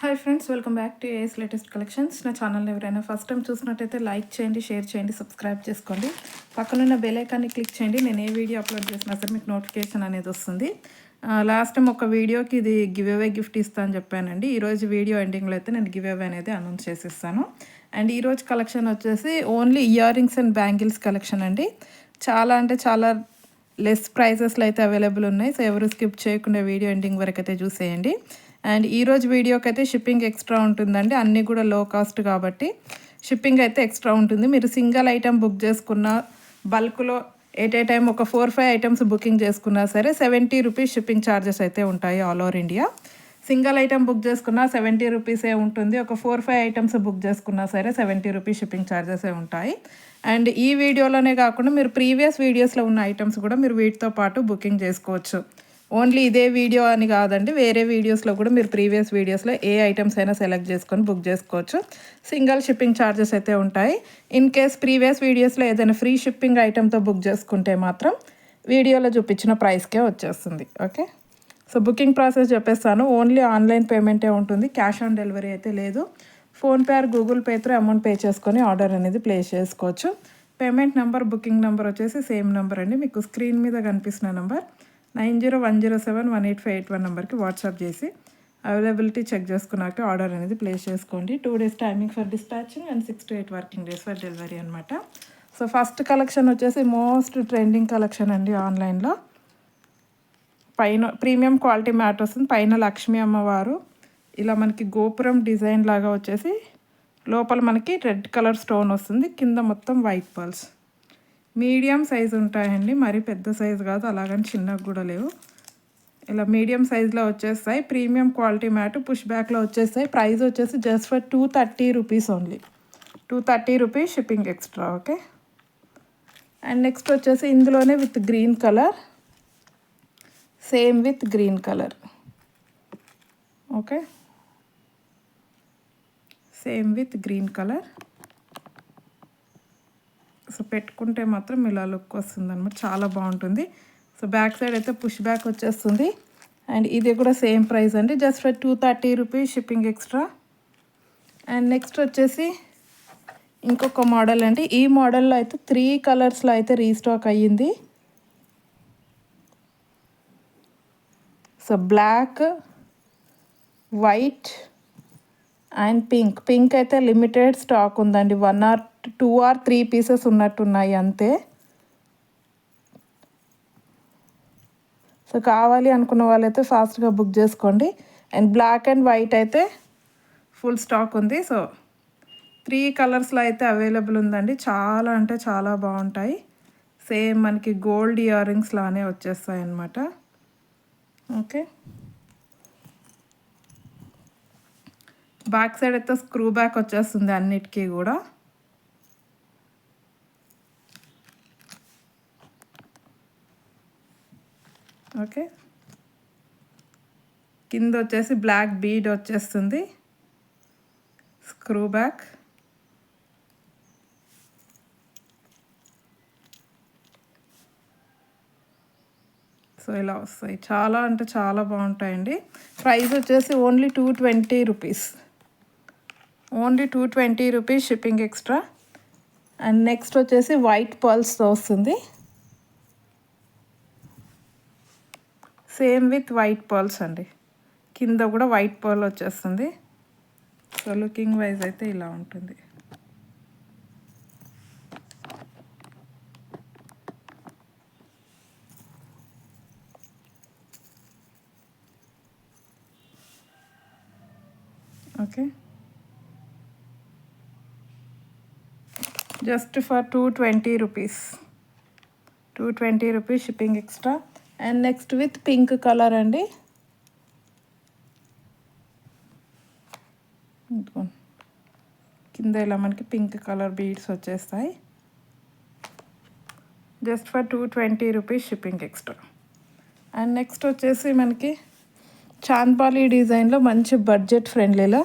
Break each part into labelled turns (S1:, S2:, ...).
S1: Hi friends welcome back to A S latest collections నా channel ఎవరైనా first time చూసినట్టయితే like చేయండి share చేయండి సబ్స్క్రైబ్ చేసుకోండి. పక్కనున్న బెల్ ఐకాన్ని క్లిక్ చేయండి. నేను ఏ వీడియో అప్లోడ్ చేసినా సరే మీకు నోటిఫికేషన్ అనేది వస్తుంది. లాస్ట్ టైం ఒక వీడియోకి ఇది గివ్ అవే గిఫ్ట్ ఇస్తా అని చెప్పానండి. ఈరోజు వీడియో ఎండింగ్లో అయితే నేను గివ్ అవే అనేది అనౌన్స్ చేసిస్తాను. అండ్ ఈరోజు కలెక్షన్ వచ్చేసి only earrings and bangles collection అండి. చాలా అంటే చాలా లెస్ ప్రైజెస్లో అయితే అవైలబుల్ ఉన్నాయి. సో ఎవరు స్కిప్ చేయకుండా వీడియో ఎండింగ్ వరకు అయితే చూసేయండి. అండ్ ఈరోజు వీడియోకి అయితే షిప్పింగ్ ఎక్స్ట్రా ఉంటుందండి. అన్నీ కూడా లో కాస్ట్ కాబట్టి షిప్పింగ్ అయితే ఎక్స్ట్రా ఉంటుంది. మీరు సింగిల్ ఐటెం బుక్ చేసుకున్న బల్క్లో ఎట్ ఏ టైం ఒక ఫోర్ ఫైవ్ ఐటమ్స్ బుకింగ్ చేసుకున్నా సరే సెవెంటీ రూపీస్ షిప్పింగ్ ఛార్జెస్ అయితే ఉంటాయి all over India. Single item book చేసుకున్నా సెవెంటీ రూపీసే ఉంటుంది. ఒక ఫోర్ ఫైవ్ ఐటమ్స్ బుక్ చేసుకున్నా సరే సెవెంటీ రూపీస్ షిప్పింగ్ ఛార్జెసే ఉంటాయి. అండ్ ఈ వీడియోలోనే కాకుండా మీరు ప్రీవియస్ వీడియోస్లో ఉన్న ఐటమ్స్ కూడా మీరు వీటితో పాటు బుకింగ్ చేసుకోవచ్చు. ఓన్లీ ఇదే వీడియో అని కాదండి వేరే వీడియోస్లో కూడా మీరు ప్రీవియస్ వీడియోస్లో ఏ ఐటమ్స్ అయినా సెలెక్ట్ చేసుకొని బుక్ చేసుకోవచ్చు. సింగిల్ షిప్పింగ్ ఛార్జెస్ అయితే ఉంటాయి. ఇన్ కేస్ ప్రీవియస్ వీడియోస్లో ఏదైనా ఫ్రీ షిప్పింగ్ ఐటెంతో బుక్ చేసుకుంటే మాత్రం వీడియోలో చూపించిన ప్రైస్కే వచ్చేస్తుంది. ఓకే? సో బుకింగ్ ప్రాసెస్ చెప్పేస్తాను. ఓన్లీ ఆన్లైన్ పేమెంటే ఉంటుంది. క్యాష్ ఆన్ డెలివరీ అయితే లేదు. ఫోన్పే ఆర్ గూగుల్ పేతో అమౌంట్ పే చేసుకొని ఆర్డర్ అనేది ప్లేస్ చేసుకోవచ్చు. పేమెంట్ నెంబర్ బుకింగ్ నెంబర్ వచ్చేసి సేమ్ నెంబర్ అండి. మీకు స్క్రీన్ మీద కనిపిస్తున్న number. Nine zero one zero seven one eight five eight one నెంబర్కి వాట్సాప్ చేసి అవైలబిలిటీ చెక్ చేసుకున్నాక ఆర్డర్ అనేది ప్లేస్ చేసుకోండి. Two days timing for dispatching and six to eight working days for delivery అనమాట సో ఫస్ట్ కలెక్షన్ వచ్చేసి most trending collection అండి ఆన్లైన్లో. పైన ప్రీమియం క్వాలిటీ మ్యాట్ వస్తుంది. పైన లక్ష్మీ అమ్మవారు. ఇలా మనకి గోపురం డిజైన్ లాగా వచ్చేసి లోపల మనకి రెడ్ కలర్ స్టోన్ వస్తుంది. కింద మొత్తం వైట్ పర్ల్స్ మీడియం సైజ్ ఉంటాయండి. మరి పెద్ద సైజు కాదు అలాగని చిన్నగా కూడా లేవు. ఇలా మీడియం సైజులో వచ్చేస్తాయి. ప్రీమియం క్వాలిటీ మ్యాట్ పుష్ బ్యాక్లో వచ్చేస్తాయి. ప్రైస్ వచ్చేసి just for two thirty rupees only. Two thirty rupees shipping extra okay? And next వచ్చేసి ఇందులోనే with green colour. Same with green colour. Okay? Same with green colour. So పెట్టుకుంటే మాత్రం ఇలా look వస్తుంది అనమాట చాలా బాగుంటుంది. సో బ్యాక్ సైడ్ అయితే పుష్ బ్యాక్ వచ్చేస్తుంది. అండ్ ఇది కూడా సేమ్ ప్రైస్ అండి. Just for two thirty rupees shipping extra. And next వచ్చేసి ఇంకొక మోడల్ అండి. ఈ మోడల్లో అయితే త్రీ కలర్స్లో అయితే రీస్టాక్ అయ్యింది. So black white and pink. Pink అయితే లిమిటెడ్ స్టాక్ ఉందండి. One or two or three pieces ఉన్నట్టున్నాయి అంతే. సో కావాలి అనుకున్న వాళ్ళైతే ఫాస్ట్గా బుక్ చేసుకోండి. అండ్ బ్లాక్ అండ్ వైట్ అయితే ఫుల్ స్టాక్ ఉంది. సో త్రీ కలర్స్లో అయితే అవైలబుల్ ఉందండి. చాలా అంటే చాలా బాగుంటాయి. సేమ్ మనకి గోల్డ్ ఇయర్ రింగ్స్ లానే వచ్చేస్తాయి అన్నమాట. ఓకే. బ్యాక్ సైడ్ అయితే స్క్రూ బ్యాక్ వచ్చేస్తుంది అన్నిటికీ కూడా. ఓకే. కింద వచ్చేసి బ్లాక్ బీడ్ వచ్చేస్తుంది స్క్రూ బ్యాక్. సో ఇలా వస్తాయి. చాలా అంటే చాలా బాగుంటాయండి. ప్రైస్ వచ్చేసి only two twenty rupees. Only two twenty rupees shipping extra. And next వచ్చేసి వైట్ పర్ల్స్తో వస్తుంది. సేమ్ విత్ వైట్ పర్ల్స్ అండి. కింద కూడా వైట్ పర్ల్ వచ్చేస్తుంది. సో లుకింగ్ వైజ్ అయితే ఇలా ఉంటుంది. Okay just for two twenty rupees two twenty rupees shipping extra and next with pink colour అండి. కింద ఇలా మనకి పింక్ కలర్ బీడ్స్ వచ్చేస్తాయి. Just for two twenty rupees shipping extra and next వచ్చేసి మనకి చాంద్పాలి డిజైన్లో మంచి బడ్జెట్ ఫ్రెండ్లీలో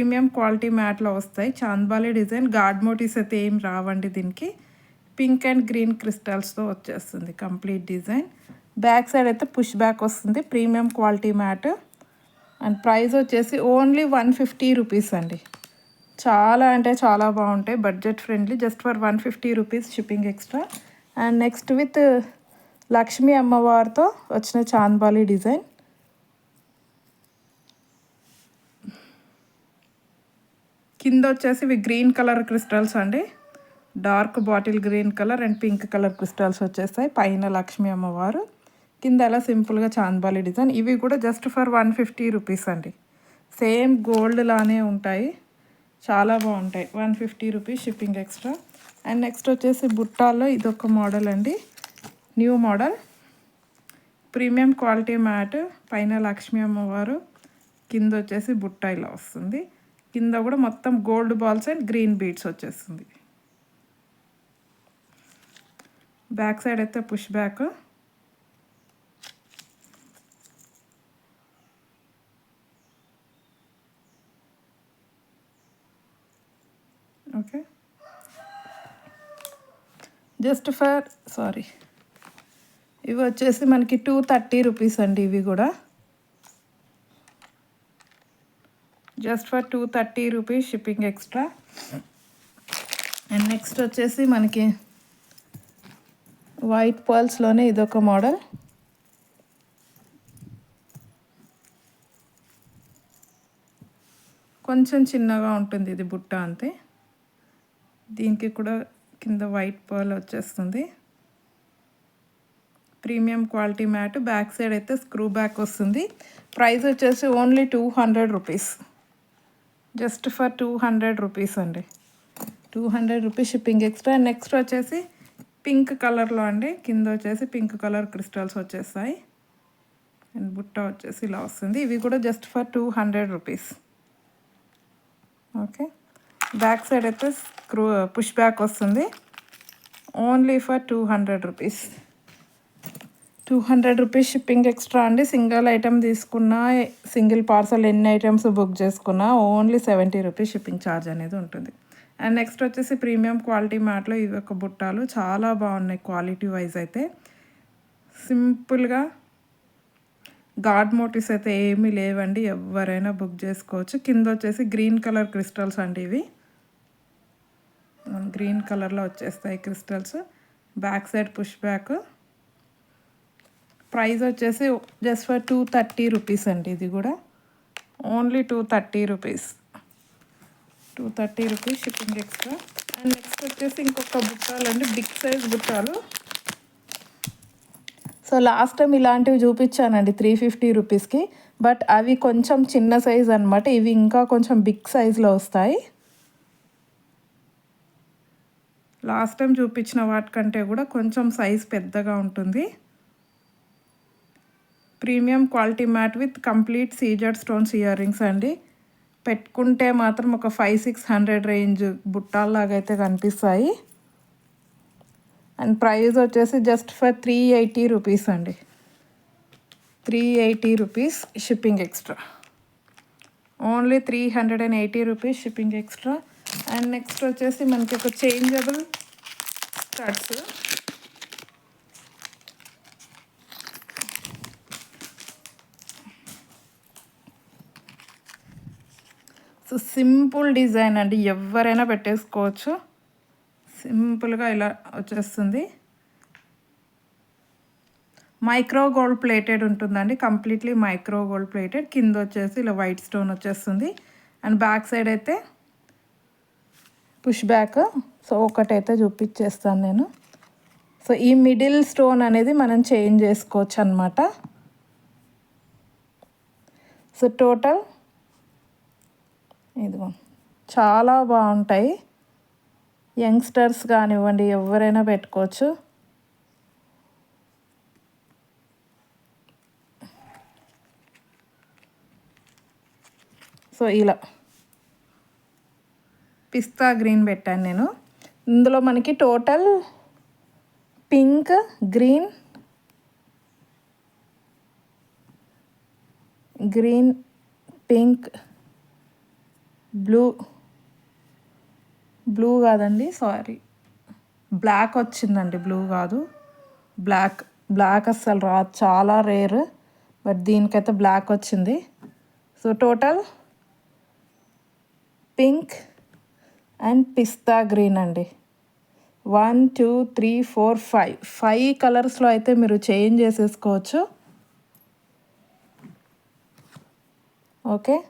S1: ప్రీమియం క్వాలిటీ మ్యాట్లో వస్తాయి. చాంద్బాలి డిజైన్. గాడ్ మోటీస్ అయితే ఏం రావండి దీనికి. పింక్ అండ్ గ్రీన్ క్రిస్టల్స్తో వచ్చేస్తుంది కంప్లీట్ డిజైన్. బ్యాక్ సైడ్ అయితే పుష్ బ్యాక్ వస్తుంది. Premium quality matte. And price వచ్చేసి ఓన్లీ వన్ ఫిఫ్టీ రూపీస్ అండి. చాలా అంటే చాలా బాగుంటాయి. Budget friendly. Just for one fifty rupees shipping extra. And next with Lakshmi అమ్మవారితో వచ్చిన చాంద్బాలి డిజైన్. కింద వచ్చేసి ఇవి గ్రీన్ కలర్ క్రిస్టల్స్ అండి. Dark bottle green colour and pink colour crystals వచ్చేస్తాయి. పైన లక్ష్మీ అమ్మవారు కింద అలా సింపుల్గా చాంద్బాలి డిజైన్. ఇవి కూడా just for one fifty rupees అండి. సేమ్ గోల్డ్ లానే ఉంటాయి. చాలా బాగుంటాయి. One fifty rupees shipping extra. And next వచ్చేసి బుట్టాల్లో ఇదొక మోడల్ అండి. New model. Premium quality matte పైన లక్ష్మీ అమ్మవారు కింద వచ్చేసి బుట్ట ఇలా వస్తుంది. కింద కూడా మొత్తం gold balls and green beads వచ్చేస్తుంది. బ్యాక్ సైడ్ అయితే push back okay just for sorry ఇవి వచ్చేసి మనకి టూ థర్టీ రూపీస్ అండి ఇవి కూడా. Just for two thirty rupees shipping extra. And next వచ్చేసి మనకి వైట్ పర్ల్స్లోనే ఇదొక మోడల్. కొంచెం చిన్నగా ఉంటుంది ఇది బుట్ట అంతే. దీనికి కూడా కింద వైట్ పర్ల్ వచ్చేస్తుంది. Premium quality matte back side అయితే స్క్రూ బ్యాక్ వస్తుంది. ప్రైస్ వచ్చేసి only two hundred rupees. Just for two hundred rupees అండి. Two hundred rupees shipping extra. Next వచ్చేసి పింక్ కలర్లో అండి. కింద వచ్చేసి పింక్ కలర్ క్రిస్టల్స్ వచ్చేస్తాయి. అండ్ బుట్ట వచ్చేసి ఇలా వస్తుంది. ఇవి కూడా just for two hundred rupees. Okay. Back side అయితే స్క్రూ పుష్ బ్యాక్ వస్తుంది. Only for two hundred rupees. Two hundred rupees shipping extra అండి. సింగిల్ ఐటెం తీసుకున్నా సింగిల్ పార్సల్ ఎన్ని ఐటమ్స్ బుక్ చేసుకున్నా only seventy rupees shipping charge అనేది ఉంటుంది. And next వచ్చేసి premium quality మ్యాట్లో ఇవి ఒక బుట్టాలు. చాలా బాగున్నాయి క్వాలిటీ వైజ్ అయితే. సింపుల్గా గాడ్ మోటివ్స్ అయితే ఏమీ లేవండి. ఎవరైనా బుక్ చేసుకోవచ్చు. కింద వచ్చేసి గ్రీన్ కలర్ క్రిస్టల్స్ అండి ఇవి. గ్రీన్ కలర్లో వచ్చేస్తాయి crystals. Back side push back. Price వచ్చేసి just for two thirty rupees అండి ఇది కూడా. Only two thirty rupees two thirty rupees shipping extra and next వచ్చేసి ఇంకొక బుట్టాలు అండి బిగ్ సైజ్ బుట్టాలు. సో లాస్ట్ టైం ఇలాంటివి చూపించానండి త్రీ ఫిఫ్టీ రూపీస్కి బట్ అవి కొంచెం చిన్న సైజ్ అనమాట ఇవి ఇంకా కొంచెం బిగ్ సైజ్లో వస్తాయి. లాస్ట్ టైం చూపించిన వాటికంటే కూడా కొంచెం సైజ్ పెద్దగా ఉంటుంది. Premium quality matte with complete CZ stones earrings అండి. పెట్టుకుంటే మాత్రం ఒక ఫైవ్ సిక్స్ హండ్రెడ్ రేంజ్ బుట్టాల్లాగా అయితే కనిపిస్తాయి. అండ్ ప్రైస్ వచ్చేసి just for three eighty rupees అండి. Three eighty rupees shipping extra. Only three hundred and eighty rupees shipping extra. And next వచ్చేసి మనకి ఒక changeable studs. So simple design అండి. ఎవరైనా పెట్టేసుకోవచ్చు. సింపుల్గా ఇలా వచ్చేస్తుంది. మైక్రో గోల్డ్ ప్లేటెడ్ ఉంటుందండి. Completely micro gold plated. కింద వచ్చేసి ఇలా వైట్ స్టోన్ వచ్చేస్తుంది. అండ్ బ్యాక్ సైడ్ అయితే పుష్ బ్యాక్. సో ఒకటైతే చూపించేస్తాను నేను. సో ఈ మిడిల్ స్టోన్ అనేది మనం చేంజ్ చేసుకోవచ్చు అనమాట సో టోటల్ ఇదిగో. చాలా బాగుంటాయి. యంగ్స్టర్స్ కానివ్వండి ఎవరైనా పెట్టుకోవచ్చు. సో ఇలా. పిస్తా గ్రీన్ పెట్టాను నేను. ఇందులో మనకి total pink green green pink blue blue కాదండి సారీ. బ్లాక్ వచ్చిందండి బ్లూ కాదు. బ్లాక్ బ్లాక్ అస్సలు రా చాలా రేర్ బట్ దీనికైతే బ్లాక్ వచ్చింది. సో టోటల్ పింక్ అండ్ పిస్తా గ్రీన్ అండి. One two three four five. Five కలర్స్లో అయితే మీరు చేంజ్ చేసేసుకోవచ్చు. ఓకే?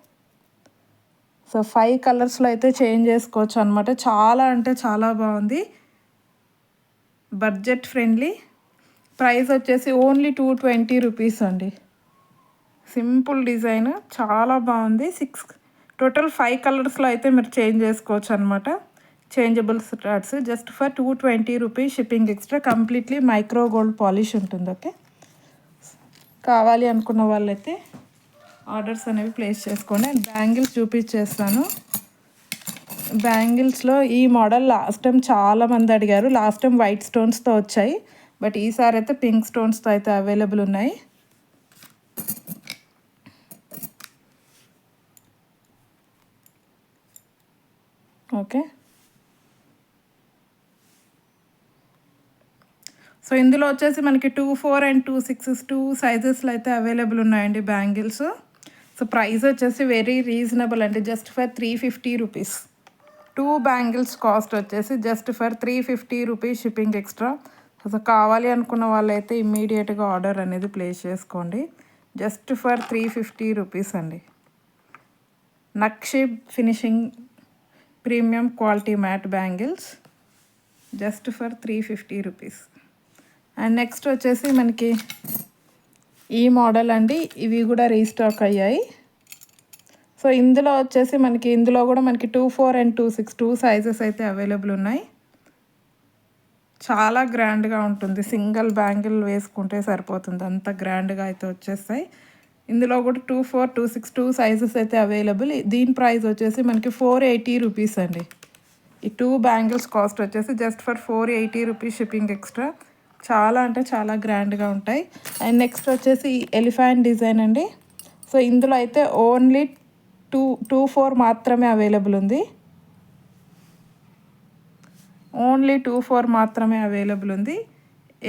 S1: సో ఫైవ్ కలర్స్లో అయితే చేంజ్ చేసుకోవచ్చు అనమాట చాలా అంటే చాలా బాగుంది. బడ్జెట్ ఫ్రెండ్లీ ప్రైస్ వచ్చేసి ఓన్లీ టూ ట్వంటీ రూపీస్ అండి. సింపుల్ డిజైన్ చాలా బాగుంది. సిక్స్ టోటల్ ఫైవ్ కలర్స్లో అయితే మీరు చేంజ్ చేసుకోవచ్చు అనమాట changeable studs just for two twenty rupees shipping extra completely micro gold polish ఉంటుంది ఓకే కావాలి అనుకున్న వాళ్ళైతే ఆర్డర్స్ అనేవి ప్లేస్ చేసుకోండి అండ్ బ్యాంగిల్స్ చూపించేస్తాను. బ్యాంగిల్స్లో ఈ మోడల్ లాస్ట్ టైం చాలామంది అడిగారు. లాస్ట్ టైం వైట్ స్టోన్స్తో వచ్చాయి. బట్ ఈసారి అయితే పింక్ స్టోన్స్తో అయితే అవైలబుల్ ఉన్నాయి. ఓకే. సో ఇందులో వచ్చేసి మనకి two four and two six two సైజెస్లో అయితే అవైలబుల్ ఉన్నాయండి బ్యాంగిల్స్. సో ప్రైస్ వచ్చేసి వెరీ రీజనబుల్ అండి. Just for three fifty rupees two bangles cost వచ్చేసి just for three fifty rupees shipping extra అసలు కావాలి అనుకున్న వాళ్ళైతే ఇమ్మీడియట్గా ఆర్డర్ అనేది ప్లేస్ చేసుకోండి. Just for three fifty rupees అండి. నక్షి finishing premium quality matte bangles just for three fifty rupees and next వచ్చేసి మనకి ఈ మోడల్ అండి. ఇవి కూడా రీస్టాక్ అయ్యాయి. సో ఇందులో వచ్చేసి మనకి ఇందులో కూడా మనకి two four and two six two sizes అయితే అవైలబుల్ ఉన్నాయి. చాలా గ్రాండ్గా ఉంటుంది. సింగిల్ బ్యాంగిల్ వేసుకుంటే సరిపోతుంది. అంత గ్రాండ్గా అయితే వచ్చేస్తాయి. ఇందులో కూడా two four two six two sizes అయితే అవైలబుల్ దీని ప్రైస్ వచ్చేసి మనకి ఫోర్ ఎయిటీ రూపీస్ అండి. ఈ టూ బ్యాంగిల్స్ కాస్ట్ వచ్చేసి just for four eighty rupees shipping extra చాలా అంటే చాలా గ్రాండ్గా ఉంటాయి. అండ్ నెక్స్ట్ వచ్చేసి ఎలిఫాంట్ డిజైన్ అండి. సో ఇందులో అయితే ఓన్లీ టూ టూ ఫోర్ మాత్రమే అవైలబుల్ ఉంది. ఓన్లీ టూ ఫోర్ మాత్రమే అవైలబుల్ ఉంది.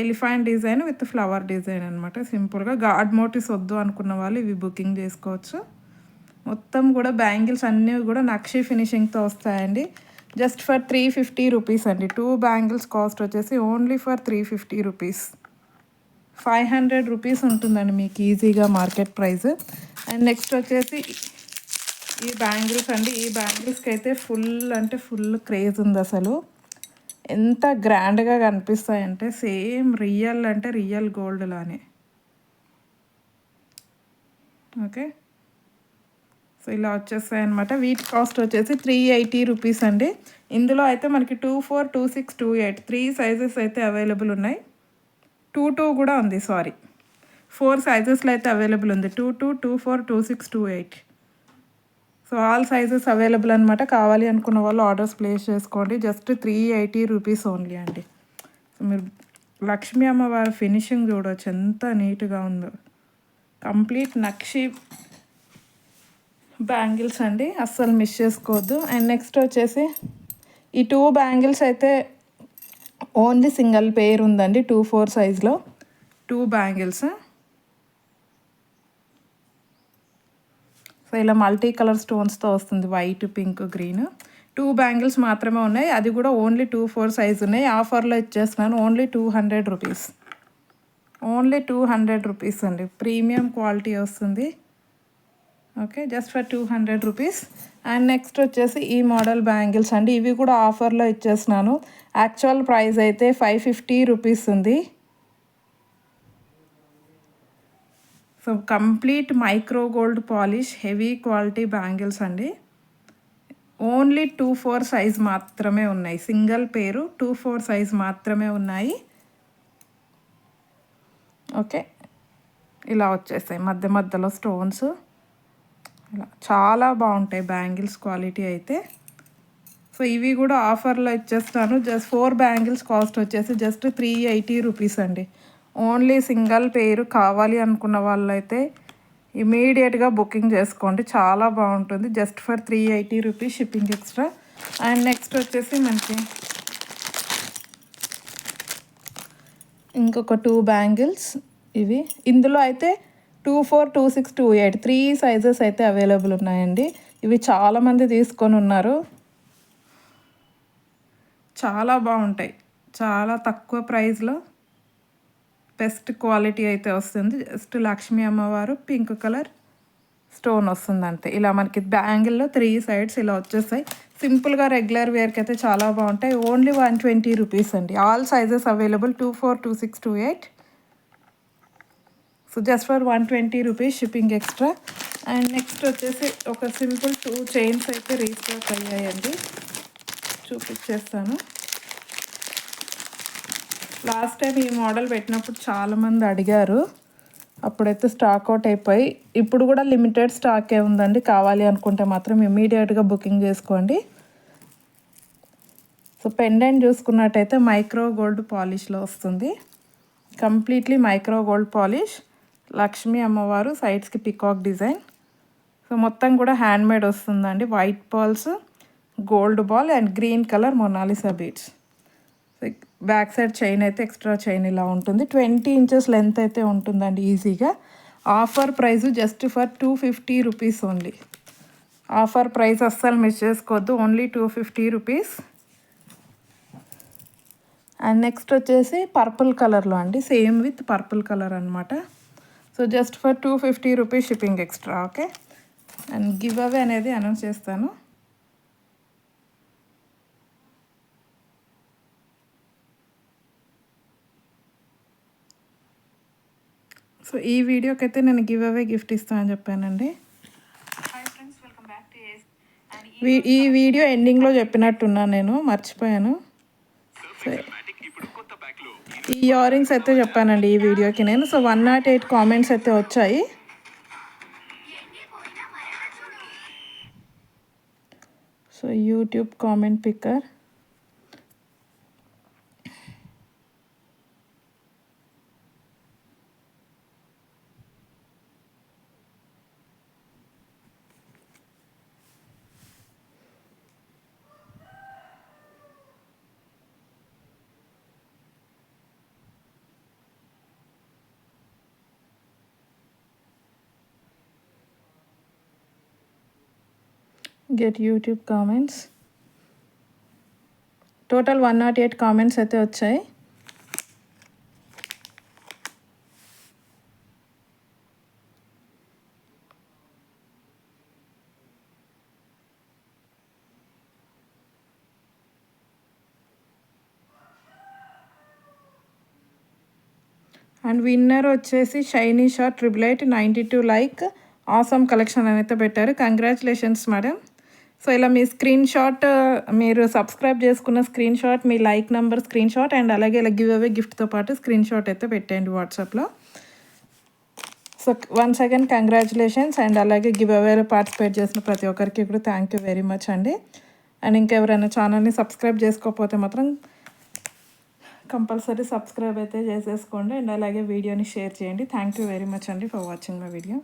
S1: Elephant design with flower design అనమాట సింపుల్గా గాడ్ మోటివ్స్ వద్దు అనుకున్న వాళ్ళు ఇవి బుకింగ్ చేసుకోవచ్చు. మొత్తం కూడా బ్యాంగిల్స్ అన్నీ కూడా నక్షి ఫినిషింగ్తో వస్తాయండి. Just for three fifty rupees అండి. టూ బ్యాంగిల్స్ కాస్ట్ వచ్చేసి only for three fifty rupees five hundred rupees ఉంటుందండి మీకు ఈజీగా మార్కెట్ ప్రైస్ అండ్ నెక్స్ట్ వచ్చేసి ఈ బ్యాంగిల్స్ అండి. ఈ బ్యాంగిల్స్కి అయితే ఫుల్ అంటే ఫుల్ క్రేజ్ ఉంది అసలు. ఎంత గ్రాండ్గా కనిపిస్తాయంటే సేమ్ రియల్ అంటే రియల్ గోల్డ్ లానే. ఓకే సో ఇలా వచ్చేస్తాయి అనమాట వీటి కాస్ట్ వచ్చేసి త్రీ ఎయిటీ రూపీస్ అండి. ఇందులో అయితే మనకి two four two six two eight three sizes అయితే అవైలబుల్ ఉన్నాయి. టూ టూ కూడా ఉంది సారీ ఫోర్ సైజెస్లో అయితే అవైలబుల్ ఉంది. Two two two four two six two eight so all sizes available అనమాట కావాలి అనుకున్న వాళ్ళు ఆర్డర్స్ ప్లేస్ చేసుకోండి. Just three eighty rupees only అండి. సో మీరు లక్ష్మీ అమ్మవారి ఫినిషింగ్ చూడవచ్చు ఎంత నీట్గా ఉందో. కంప్లీట్ నక్షి బ్యాంగిల్స్ అండి అస్సలు మిస్ చేసుకోవద్దు. అండ్ నెక్స్ట్ వచ్చేసి ఈ టూ బ్యాంగిల్స్ అయితే ఓన్లీ సింగిల్ పేర్ ఉందండి టూ ఫోర్ సైజ్లో. Two bangles. సో ఇలా మల్టీ కలర్ స్టోన్స్తో వస్తుంది white pink green. Two bangles మాత్రమే ఉన్నాయి అది కూడా ఓన్లీ టూ ఫోర్ సైజ్ ఉన్నాయి. ఆఫర్లో ఇచ్చేస్తున్నాను only two hundred rupees. Only two hundred rupees అండి ప్రీమియం క్వాలిటీ వస్తుంది. Okay just for two hundred rupees and next వచ్చేసి ఈ మోడల్ బ్యాంగిల్స్ అండి. ఇవి కూడా ఆఫర్లో ఇచ్చేస్తున్నాను. యాక్చువల్ ప్రైస్ అయితే ఫైవ్ ఫిఫ్టీ రూపీస్ ఉంది. So complete micro gold polish heavy quality bangles అండి. ఓన్లీ టూ ఫోర్ సైజ్ మాత్రమే ఉన్నాయి. సింగిల్ పేరు టూ ఫోర్ సైజ్ మాత్రమే ఉన్నాయి. ఓకే ఇలా వచ్చేస్తాయి మధ్య మధ్యలో స్టోన్స్ ఇలా చాలా బాగుంటాయి బ్యాంగిల్స్ క్వాలిటీ అయితే. సో ఇవి కూడా ఆఫర్లో ఇచ్చేస్తాను. జస్ట్ ఫోర్ బ్యాంగిల్స్ కాస్ట్ వచ్చేసి జస్ట్ త్రీ ఎయిటీ రూపీస్ అండి. ఓన్లీ సింగిల్ పేరు కావాలి అనుకున్న వాళ్ళైతే ఇమీడియట్గా బుకింగ్ చేసుకోండి. చాలా బాగుంటుంది. Just for three eighty rupees shipping extra. And next వచ్చేసి మనకి ఇంకొక టూ బ్యాంగిల్స్ ఇవి. ఇందులో అయితే two four two six two eight three sizes అయితే అవైలబుల్ ఉన్నాయండి. ఇవి చాలామంది తీసుకొని ఉన్నారు. చాలా బాగుంటాయి. చాలా తక్కువ ప్రైస్లో బెస్ట్ క్వాలిటీ అయితే వస్తుంది. జస్ట్ లక్ష్మీ అమ్మవారు పింక్ కలర్ స్టోన్ వస్తుంది అంతే. ఇలా మనకి బ్యాంగిల్లో త్రీ సైడ్స్ ఇలా వచ్చేస్తాయి. సింపుల్గా రెగ్యులర్ వేర్కి అయితే చాలా బాగుంటాయి. ఓన్లీ వన్ ట్వంటీ రూపీస్ అండి. All sizes available. Two four two six two eight. So just for one twenty rupees shipping extra and next వచ్చేసి ఒక సింపుల్ టూ చైన్స్ అయితే రీస్టాక్ అయ్యాయండి. చూపించేస్తాను లాస్ట్ టైం ఈ మోడల్ పెట్టినప్పుడు చాలామంది అడిగారు. అప్పుడైతే స్టాక్ అవుట్ అయిపోయి ఇప్పుడు కూడా లిమిటెడ్ స్టాకే ఉందండి కావాలి అనుకుంటే మాత్రం ఇమీడియట్గా బుకింగ్ చేసుకోండి. సో పెండెంట్ చూసుకున్నట్టయితే మైక్రో గోల్డ్ పాలిష్లో వస్తుంది. Completely micro gold polish Lakshmi అమ్మవారు సైడ్స్కి పికాక్ డిజైన్. సో మొత్తం కూడా హ్యాండ్ మేడ్ వస్తుందండి white balls gold ball and green colour Mona Lisa beads back side chain అయితే ఎక్స్ట్రా చైన్ ఇలా ఉంటుంది. ట్వంటీ ఇంచెస్ లెంత్ అయితే ఉంటుందండి ఈజీగా offer price just for two fifty rupees only offer price అస్సలు మిస్ చేసుకోవద్దు. Only two fifty rupees and next వచ్చేసి purple కలర్లో అండి. సేమ్ విత్ పర్పుల్ కలర్ అనమాట so just for two fifty rupees shipping extra okay and give away అనేది announce చేస్తాను. So ఈ వీడియోకి అయితే నేను గివ్ అవే గిఫ్ట్ ఇస్తానని చెప్పానండి. ఈ వీడియో ఎండింగ్లో చెప్పినట్టున్నాను నేను మర్చిపోయాను. సో ఈ ఇయర్ రింగ్స్ అయితే చెప్పానండి ఈ వీడియోకి నేను. So one nought eight comments అయితే వచ్చాయి. So YouTube comment picker get YouTube comments total one nought eight comments అయితే వచ్చాయి. అండ్ విన్నర్ వచ్చేసి shiny short triple eight ninety two like awesome collection అని అయితే పెట్టారు. కంగ్రాచులేషన్స్ మేడం సో ఇలా మీ స్క్రీన్ షాట్ మీరు సబ్స్క్రైబ్ చేసుకున్న screen shot me like number screen shot and అలాగే ఇలా గివ్ అవే గిఫ్ట్తో పాటు స్క్రీన్ షాట్ అయితే పెట్టండి వాట్సాప్లో so one second congratulations and అలాగే గివ్ అవేలో పార్టిసిపేట్ చేసిన ప్రతి ఒక్కరికి కూడా థ్యాంక్ యూ వెరీ మచ్ అండి. అండ్ ఇంకెవరైనా ఛానల్ని సబ్స్క్రైబ్ చేసుకోకపోతే మాత్రం కంపల్సరీ సబ్స్క్రైబ్ అయితే చేసేసుకోండి అండ్ అలాగే వీడియోని షేర్ చేయండి. థ్యాంక్ యూ వెరీ మచ్ అండి ఫర్ వాచింగ్ మై వీడియో.